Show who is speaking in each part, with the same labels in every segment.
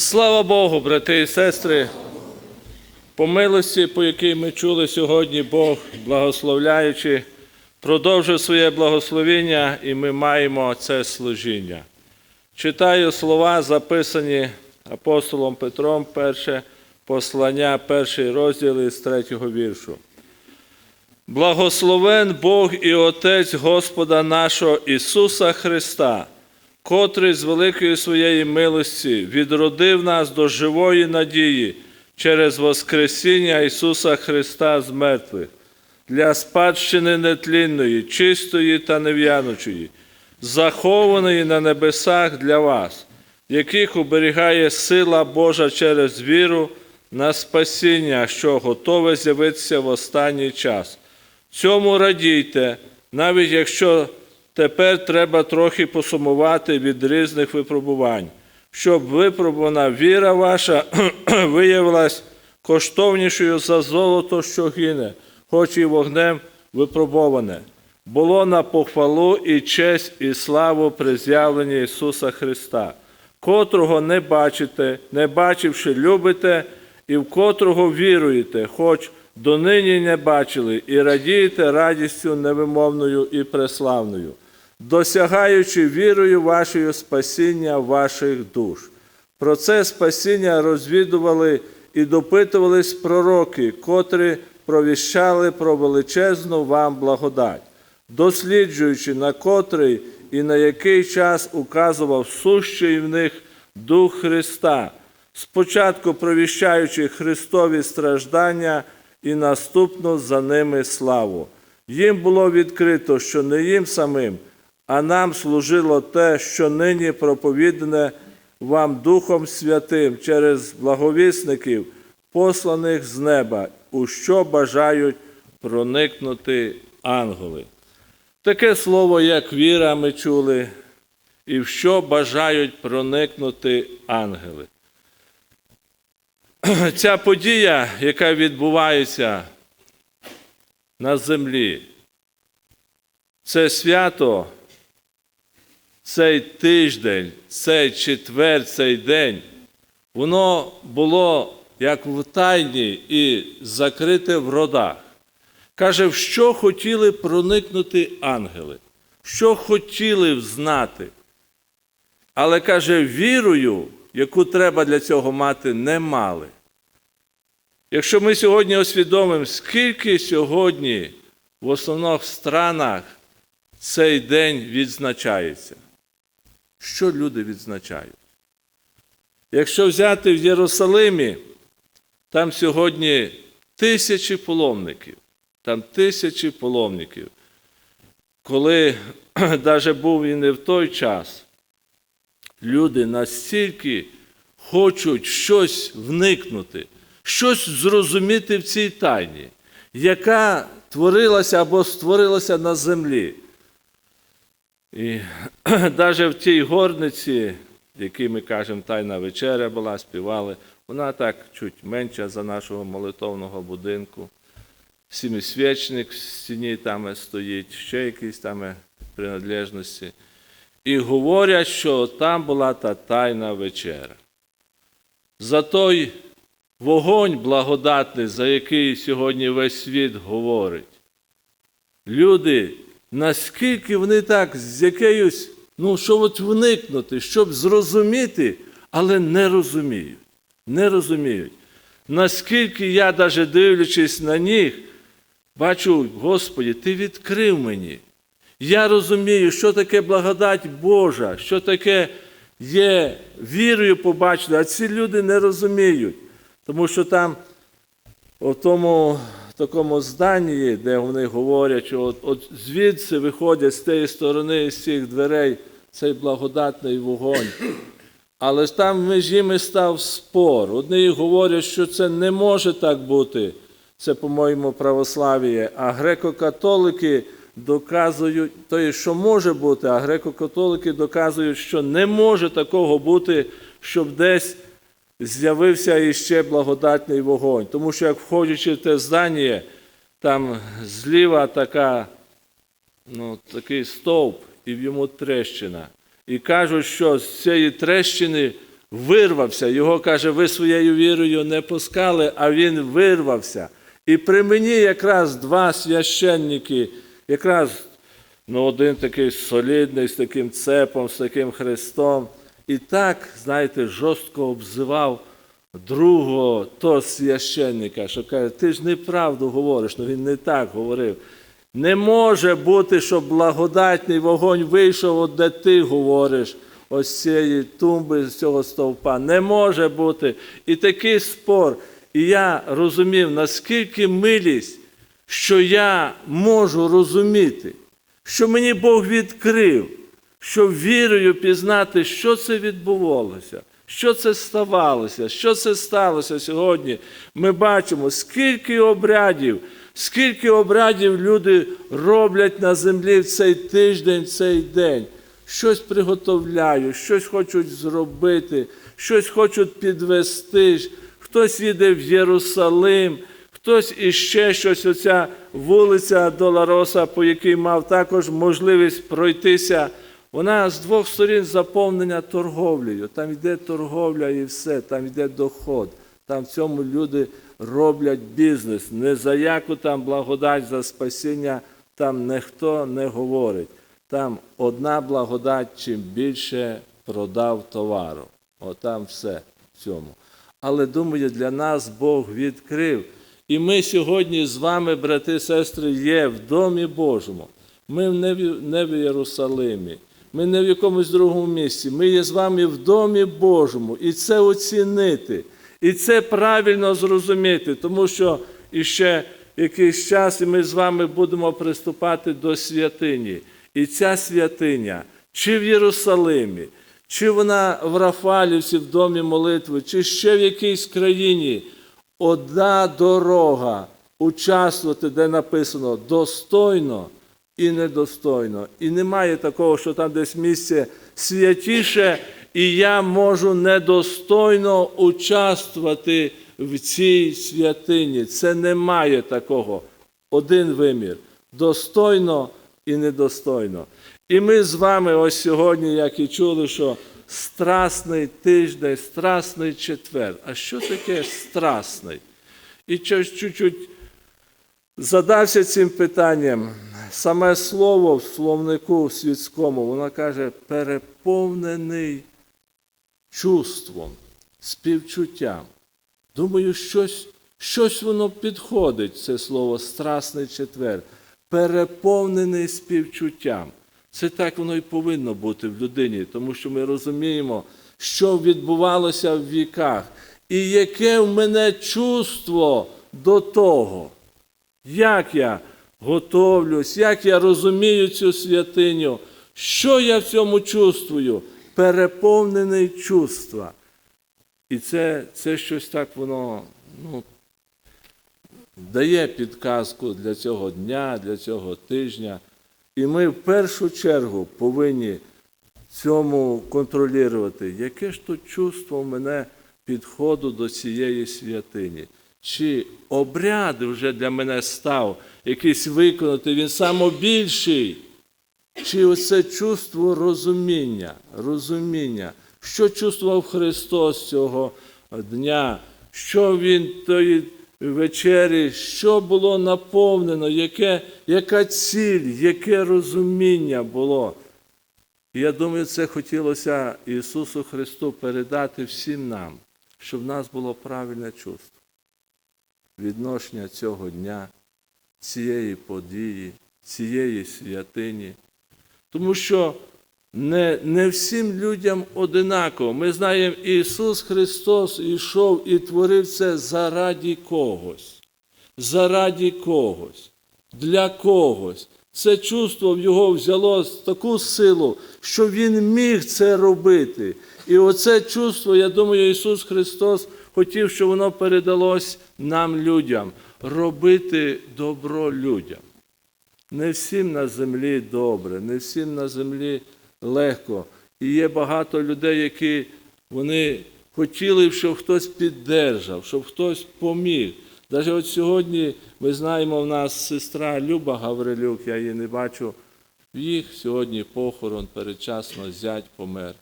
Speaker 1: Слава Богу, брати і сестри, по милості, по якій ми чули сьогодні, Бог, благословляючи, продовжив своє благословення, і ми маємо це служіння. Читаю слова, записані апостолом Петром, перше послання, перший розділ із третього віршу. Благословен Бог і Отець Господа нашого Ісуса Христа, котрий з великої своєї милості відродив нас до живої надії через Воскресіння Ісуса Христа з мертвих, для спадщини нетлінної, чистої та нев'янучої, захованої на небесах для вас, яких оберігає сила Божа через віру на спасіння, що готове з'явитися в останній час. Цьому радійте, навіть якщо тепер треба трохи посумувати від різних випробувань, щоб випробувана віра ваша виявилась коштовнішою за золото, що гине, хоч і вогнем випробоване. Було на похвалу і честь, і славу при з'явленні Ісуса Христа, котрого не бачите, не бачивши, любите, і в котрого віруєте, хоч донині не бачили, і радієте радістю невимовною і преславною, досягаючи вірою вашою спасіння ваших душ. Про це спасіння розвідували і допитувались пророки, котрі провіщали про величезну вам благодать, досліджуючи, на котрий і на який час указував сущий в них Дух Христа, спочатку провіщаючи Христові страждання і наступну за ними славу. Їм було відкрито, що не їм самим, а нам служило те, що нині проповідане вам Духом Святим через благовісників, посланих з неба, у що бажають проникнути ангели. Таке слово, як віра, ми чули, і в що бажають проникнути ангели. Ця подія, яка відбувається на землі, це свято, цей тиждень, цей четвер, цей день, воно було як в тайні і закрите в родах. Каже, в що хотіли проникнути ангели, що хотіли взнати. Але каже, вірою, яку треба для цього мати, не мали. Якщо ми сьогодні освідомимо, скільки сьогодні в основних странах цей день відзначається, що люди відзначають? Якщо взяти в Єрусалимі, там сьогодні тисячі паломників, там тисячі паломників. Коли навіть був і не в той час, люди настільки хочуть щось вникнути, щось зрозуміти в цій тайні, яка творилася або створилася на землі. І навіть в тій горниці, якій ми кажемо, тайна вечеря була, співали, вона так чуть менша за нашого молитовного будинку. Сімісвічник в стіні там стоїть, ще якісь там принадлежності. І говорять, що там була та тайна вечеря. За той вогонь благодатний, за який сьогодні весь світ говорить. Люди, наскільки вони так з якоюсь, ну, щоб от вникнути, щоб зрозуміти, але не розуміють. Не розуміють. Наскільки я, навіть дивлячись на них, бачу, Господі, Ти відкрив мені. Я розумію, що таке благодать Божа, що таке є вірою побачити, а ці люди не розуміють. Тому що там, у тому такому зданні, де вони говорять, що от, от звідси виходять з тієї сторони, з цих дверей, цей благодатний вогонь. Але там між ними став спор. Одні говорять, що це не може так бути, це, по-моєму, православ'я, а греко-католики доказують, то що може бути, а греко-католики доказують, що не може такого бути, щоб десь з'явився іще благодатний вогонь. Тому що, як входячи в те здання, там зліва така, ну, такий стовп, і в йому трещина. І кажуть, що з цієї трещини вирвався. Його каже, ви своєю вірою не пускали, а він вирвався. І при мені якраз два священники, якраз ну, один такий солідний, з таким цепом, з таким хрестом. І так, знаєте, жорстко обзивав другого того священника, що каже, ти ж неправду говориш, ну він не так говорив. Не може бути, щоб благодатний вогонь вийшов, от де ти говориш, ось цієї тумби, з цього стовпа. Не може бути. І такий спор. І я розумів, наскільки милість, що я можу розуміти, що мені Бог відкрив, що вірою пізнати, що це відбувалося, що це ставалося, що це сталося сьогодні. Ми бачимо, скільки обрядів, скільки обрядів люди роблять на землі в цей тиждень, в цей день. Щось приготовляють, щось хочуть зробити, щось хочуть підвести. Хтось їде в Єрусалим, хтось іще щось, оця вулиця Долароса, по якій мав також можливість пройтися. Вона з двох сторін заповнена торговлею. Там йде торговля і все, там йде доход. Там в цьому люди роблять бізнес. Не за яку там благодать за спасіння там ніхто не говорить. Там одна благодать, чим більше продав товару. Отам все в цьому. Але думаю, для нас Бог відкрив. І ми сьогодні з вами, брати і сестри, є в Домі Божому. Ми не в, Єрусалимі, ми не в якомусь другому місці. Ми є з вами в Домі Божому. І це оцінити, і це правильно зрозуміти, тому що іще якийсь час, і ми з вами будемо приступати до святині. І ця святиня, чи в Єрусалимі, чи вона в Рафалівці, в домі молитви, чи ще в якійсь країні, одна дорога участвувати, де написано достойно і недостойно. І немає такого, що там десь місце святіше, і я можу недостойно участвувати в цій святині. Це немає такого. Один вимір достойно і недостойно. І ми з вами ось сьогодні, як і чули, що страсний тиждень, страсний четвер. А що таке страсний? І чуть-чуть задався цим питанням. Саме слово в словнику світському, воно каже, переповнений чувством, співчуттям. Думаю, щось, щось воно підходить, це слово страсний четвер, переповнений співчуттям. Це так воно і повинно бути в людині, тому що ми розуміємо, що відбувалося в віках, і яке в мене чувство до того, як я готовлюсь, як я розумію цю святиню, що я в цьому чувствую, переповнений чувства. І це, це щось так воно ну, дає підказку для цього дня, для цього тижня. І ми в першу чергу повинні цьому контролювати, яке ж то чувство в мене підходу до цієї святині. Чи обряд вже для мене став якийсь виконати, він самобільший, чи оце чувство розуміння, розуміння, що чувствував Христос цього дня, що Він тої вечері, що було наповнено, яке, яка ціль, яке розуміння було. Я думаю, це хотілося Ісусу Христу передати всім нам, щоб в нас було правильне чувство. Відношення цього дня, цієї події, цієї святині. Тому що не, не всім людям одинаково. Ми знаємо, Ісус Христос йшов і творив це заради когось. Заради когось, для когось. Це чувство в його взяло таку силу, що Він міг це робити. І оце чувство, я думаю, Ісус Христос хотів, щоб воно передалось нам, людям, робити добро людям. Не всім на землі добре, не всім на землі легко. І є багато людей, які вони хотіли, щоб хтось піддержав, щоб хтось поміг. Навіть от сьогодні ми знаємо, в нас сестра Люба Гаврилюк, я її не бачу, в їх сьогодні похорон передчасно зять помер.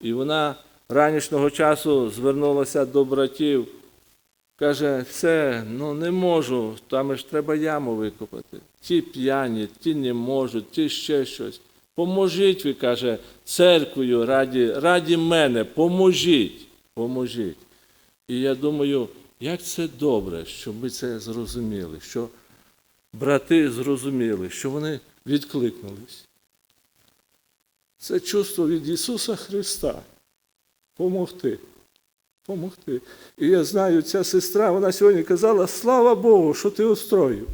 Speaker 1: І вона ранішнього часу звернулася до братів. Каже, все, ну не можу, там ж треба яму викопати. Ті п'яні, ті не можуть, ті ще щось. Поможіть ви, каже, церквою раді, раді мене, поможіть, поможіть. І я думаю, як це добре, що ми це зрозуміли, що брати зрозуміли, що вони відкликнулись. Це чувство від Ісуса Христа. Помогти. Помогти. І я знаю, ця сестра, вона сьогодні казала, слава Богу, що ти устроїв,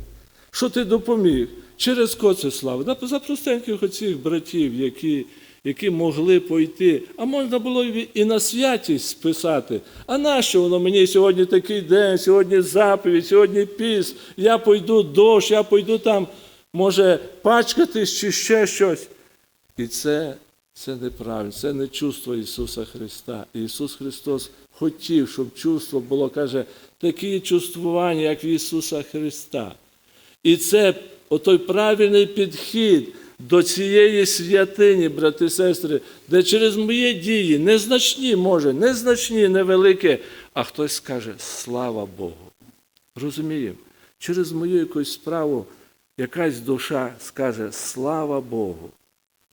Speaker 1: що ти допоміг. Через кого це слава? За простеньких оцих братів, які, які могли пойти. А можна було і на святість списати. А нащо воно мені сьогодні такий день, сьогодні заповідь, сьогодні піс, я пойду дощ, я пойду там, може, пачкатись чи ще щось. І це, це неправильно, це не чувство Ісуса Христа. Ісус Христос хотів, щоб чувство було, каже, такі чувствування, як в Ісуса Христа. І це отой правильний підхід до цієї святині, брати і сестри, де через мої дії, незначні, може, незначні, невеликі, а хтось скаже слава Богу. Розуміємо? Через мою якусь справу якась душа скаже слава Богу.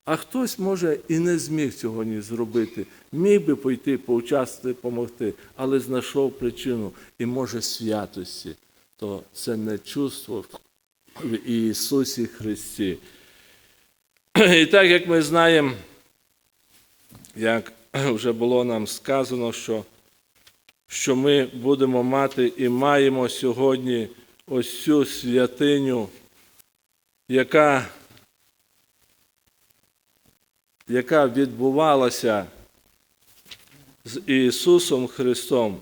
Speaker 1: А хтось, може, і не зміг цього ні зробити, міг би пойти, поучаствувати, допомогти, але знайшов причину і може святості. То це не чувство в Ісусі Христі. І так як ми знаємо, як вже було нам сказано, що, що ми будемо мати і маємо сьогодні ось цю святиню, яка яка відбувалася з Ісусом Христом.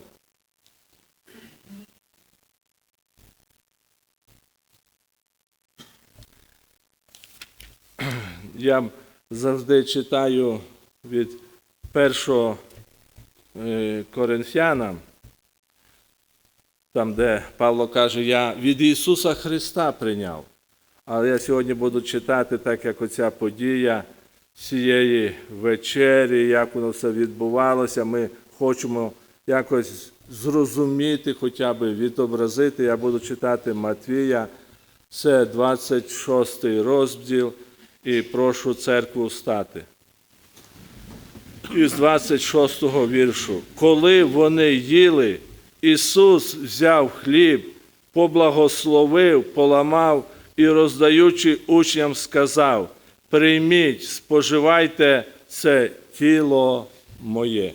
Speaker 1: Я завжди читаю від першого е, Коринфянам, там, де Павло каже, я від Ісуса Христа прийняв. Але я сьогодні буду читати, так як оця подія цієї вечері, як воно все відбувалося. Ми хочемо якось зрозуміти, хоча б відобразити. Я буду читати Матвія, це 26 розділ, і прошу церкву стати. Із 26 го віршу. Коли вони їли, Ісус взяв хліб, поблагословив, поламав і, роздаючи учням, сказав: Прийміть, споживайте це тіло моє.